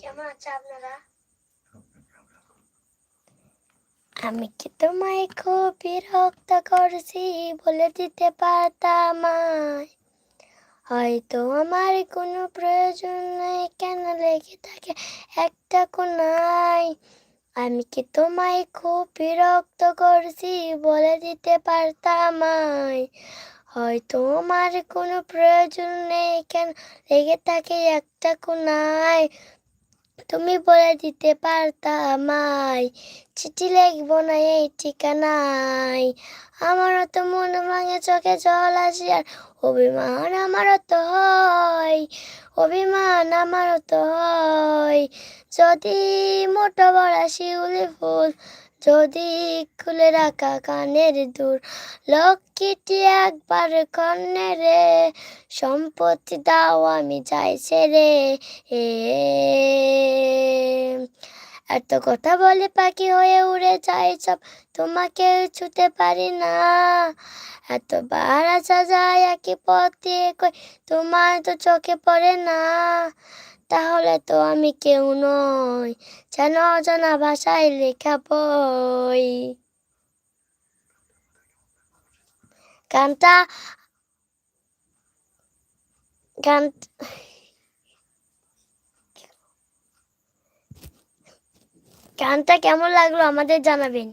কেমন আছে আপনারা আমি কি তোমায় খুব বিরক্ত করছি বলে দিতে পারতাম। হয়তো আমার কোনো প্রয়োজন নেই, কেন লেগে থাকে একটা কোনায়? আমি কি তোমায় খুব বিরক্ত করছি বলে দিতে পারতাম হয়তো আমার কোনো প্রয়োজন নেই, কেন লেগে থাকে একটা কোনায়? তুমি বলে দিতে পারতা আমায় চিঠি লিখব না এই ঠিকানায়। আমারও তো মন ভাঙে, চোখে জল আসি, আর অভিমান আমারও তো হয়। অভিমান আমারও তো হয়। যদি মোটো বড় শিউলি ফুল, যদি খুলে রাখা কানের দূর লক্ষ্মীটি একবার কন্যে রে, সম্পত্তি দাও আমি চাইছে রে এ এত কথা বলে পাখি হয়ে উড়ে যায় সব তোমাকে ছুতে পারি না। এত এতবার আসা যায় একই পথ কই, তোমার তো চোখে পড়ে না। তাহলে তো আমি কেউ নই। যেন অজানা ভাষায় লেখা বই। গানটা, গান, গানটা কেমন লাগল আমাদের জানাবেন।